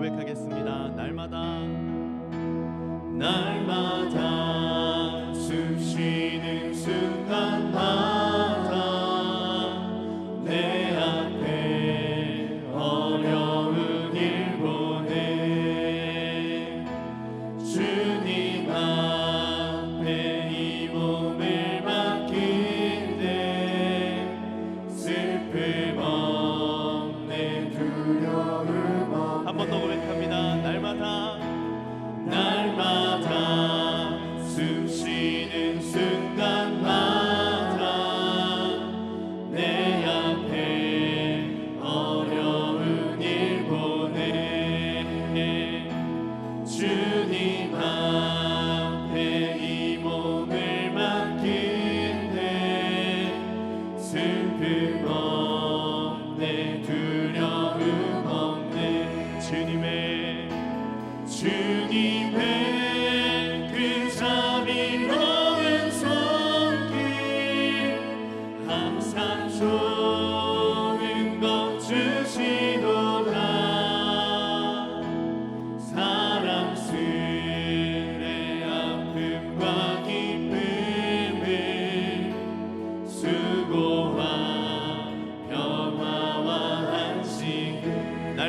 고백하겠습니다.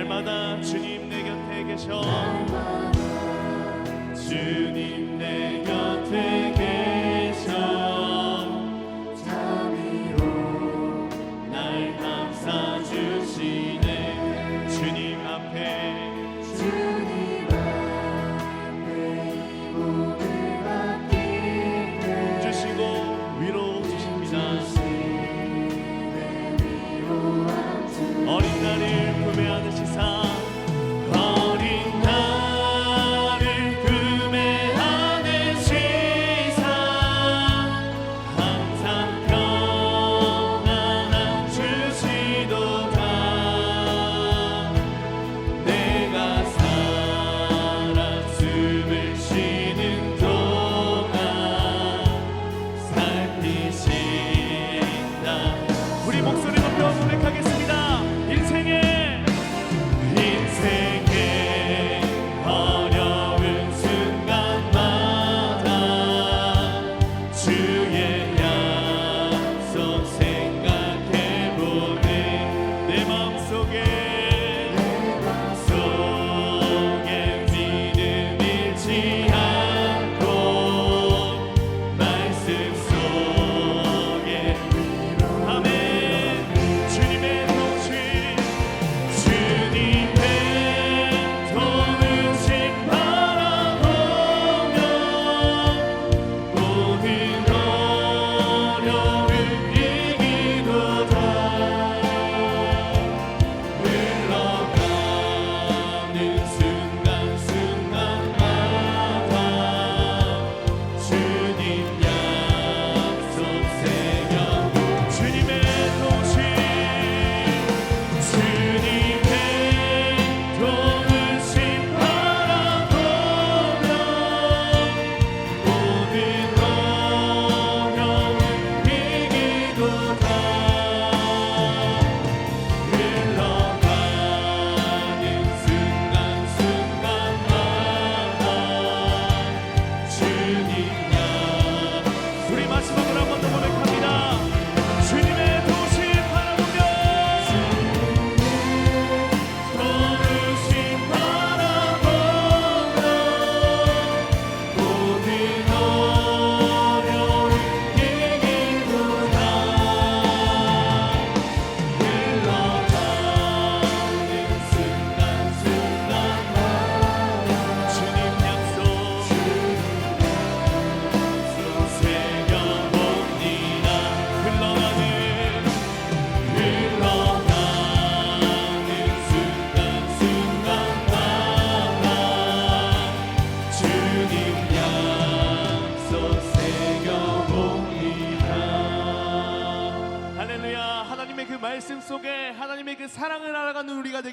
날마다 주님 내 곁에 계셔. 주님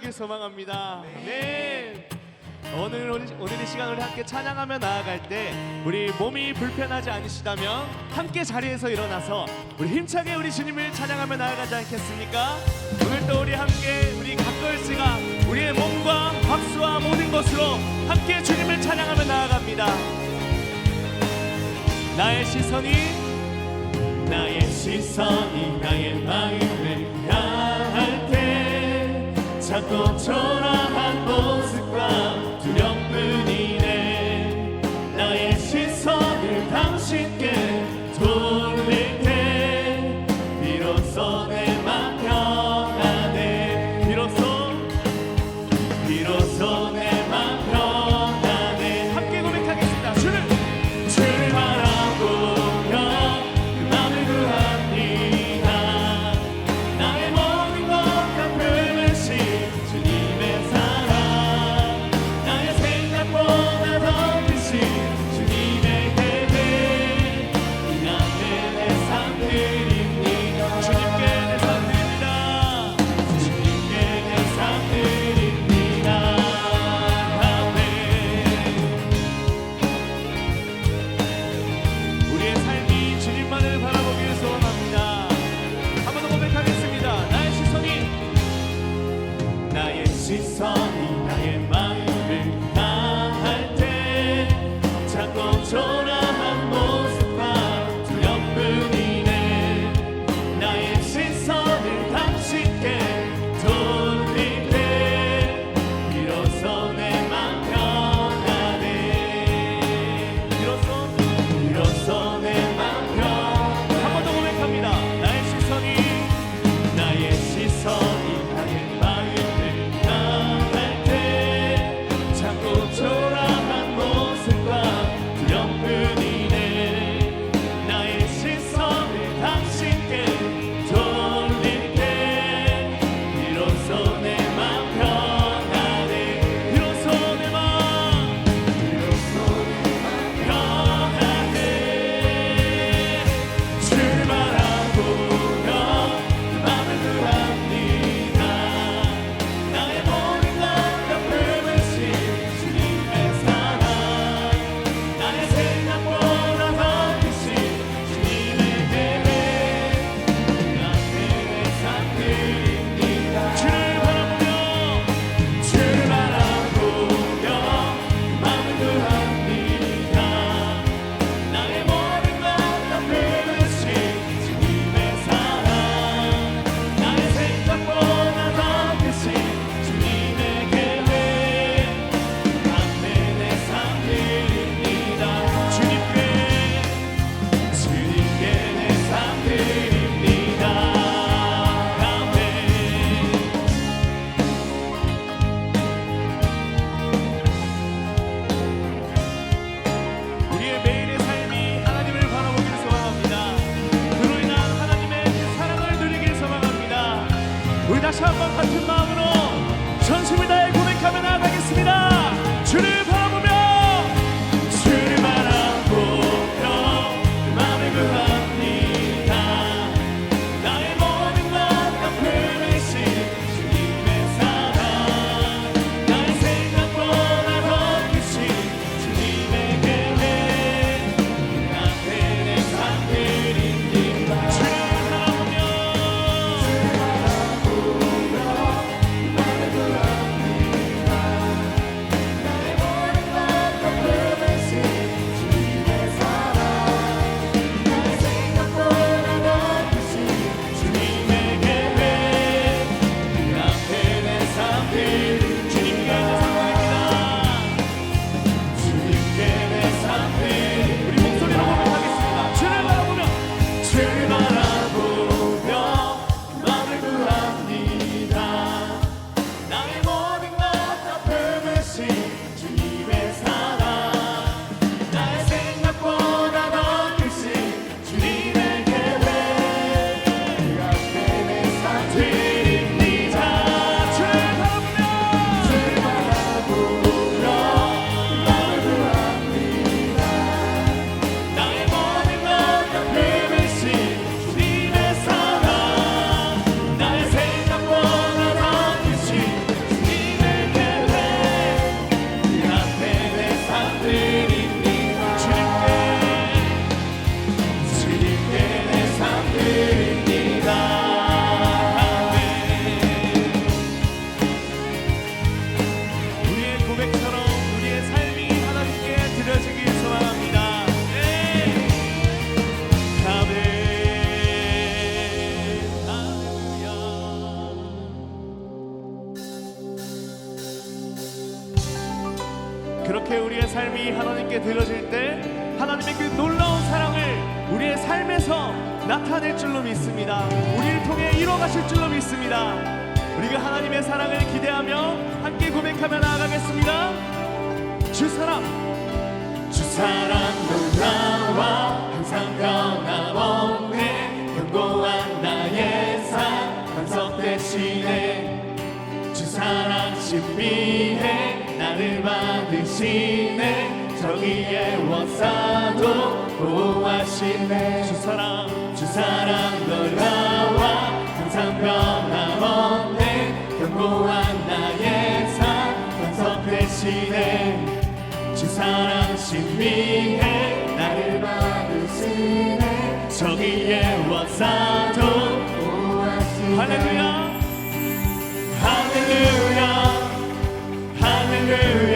주님께 소망합니다. 네. 오늘 오늘 이 시간을 함께 찬양하며 나아갈 때 우리 몸이 불편하지 않으시다면 함께 자리에서 일어나서 우리 힘차게 우리 주님을 찬양하며 나아가지 않겠습니까? 오늘 또 우리 함께 우리 각걸 씨가 우리의 몸과 박수와 모든 것으로 함께 주님을 찬양하며 나아갑니다. 나의 시선이 나의 시선이 나의 마음에 나 초 주 사랑 주 사랑 놀라와 항상 변함없네. 견고한 나의 삶 반석 대신에 주 사랑 신비해 나를 받으시네. 정의의 원사도 보호하시네. 주 사랑 주 사랑 놀라와 항상 변함없네. 선하신 위에 나를 받으시네 저기에 원사도 할렐루야. 할렐루야. 할렐루야.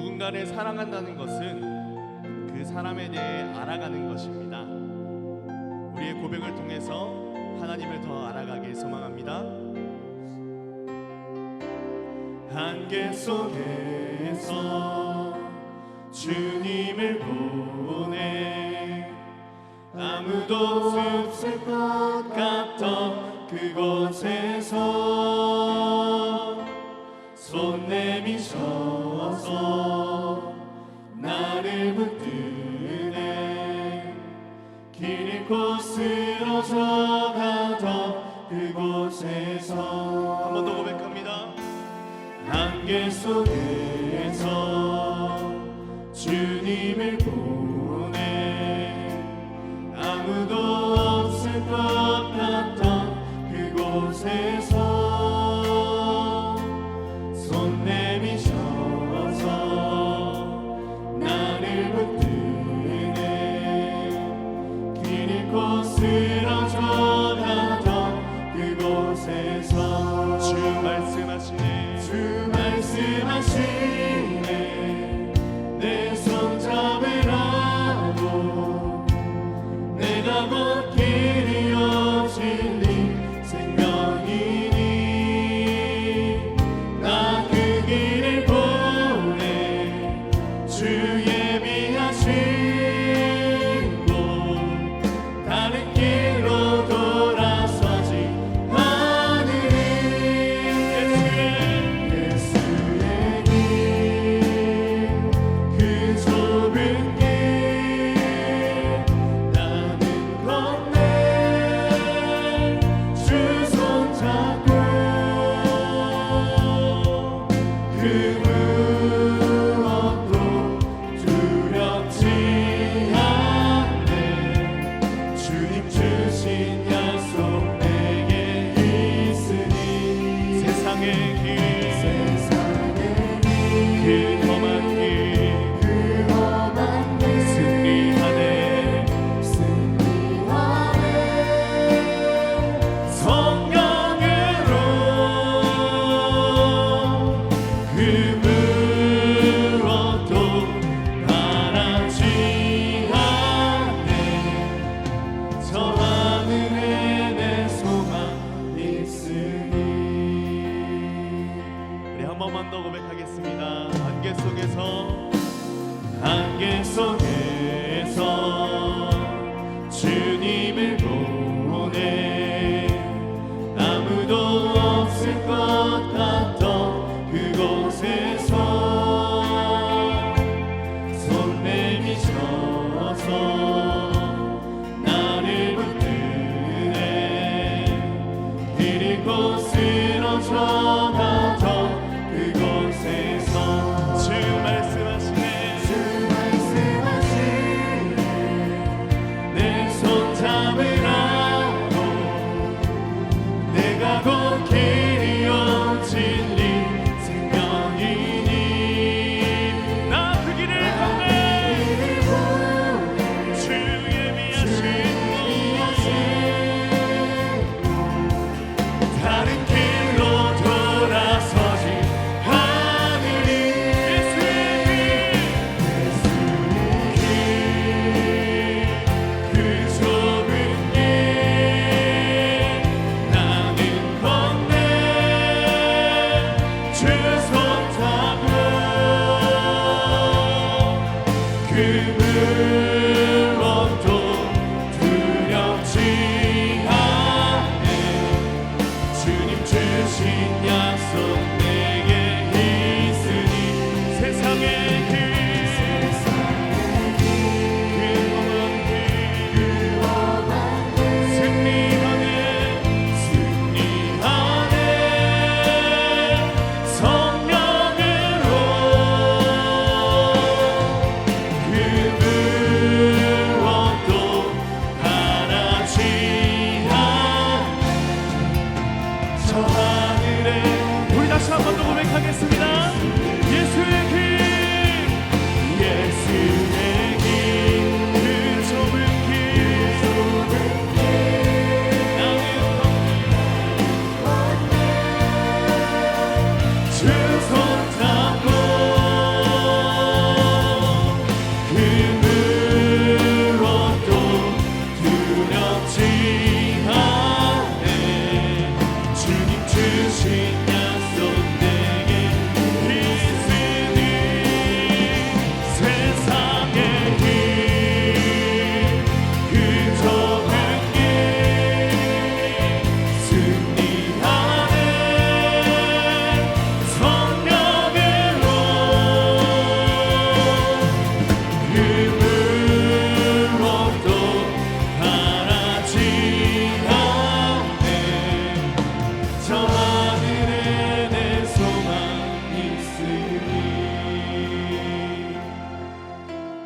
누군가를 사랑한다는 것은 그 사람에 대해 알아가는 것입니다. 우리의 고백을 통해서 하나님을 더 알아가길 소망합니다. 한계 속에서 주님을 보네 아무도 없을 것 같던 그곳에서 젖어가던 그곳에서 한 번 더 고백합니다. 안개 속에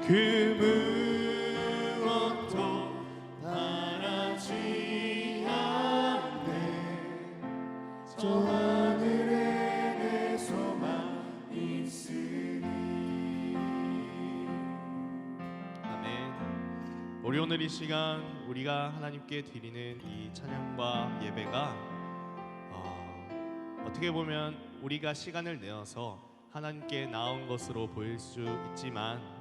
그 우리 오늘 이 시간 우리가 하나님께 드리는 이 찬양과 예배가 어, 어떻게 보면 우리가 시간을 내어서 하나님께 나온 것으로 보일 수 있지만 어,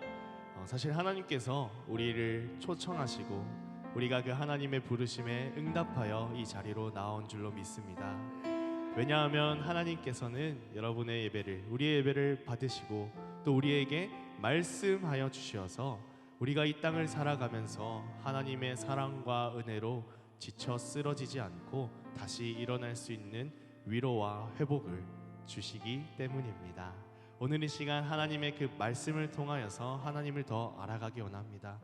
사실 하나님께서 우리를 초청하시고 우리가 그 하나님의 부르심에 응답하여 이 자리로 나온 줄로 믿습니다. 왜냐하면 하나님께서는 여러분의 예배를 우리의 예배를 받으시고 또 우리에게 말씀하여 주시어서 우리가 이 땅을 살아가면서 하나님의 사랑과 은혜로 지쳐 쓰러지지 않고 다시 일어날 수 있는 위로와 회복을 주시기 때문입니다. 오늘 이 시간 하나님의 그 말씀을 통하여서 하나님을 더 알아가기 원합니다.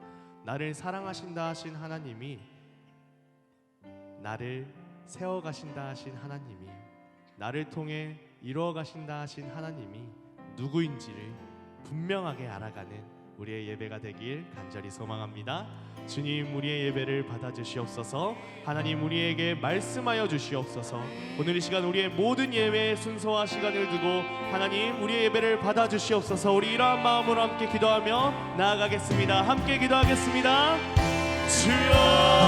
나를 사랑하신다 하신 하나님이 나를 세워 가신다 하신 하나님이 나를 통해 이루어 가신다 하신 하나님이 누구인지를 분명하게 알아가는 우리의 예배가 되길 간절히 소망합니다. 주님 우리의 예배를 받아 주시옵소서. 하나님 우리에게 말씀하여 주시옵소서. 오늘 이 시간 우리의 모든 예배의 순서와 시간을 두고 하나님 우리의 예배를 받아 주시옵소서. 우리 이러한 마음으로 함께 기도하며 나아가겠습니다. 함께 기도하겠습니다. 주여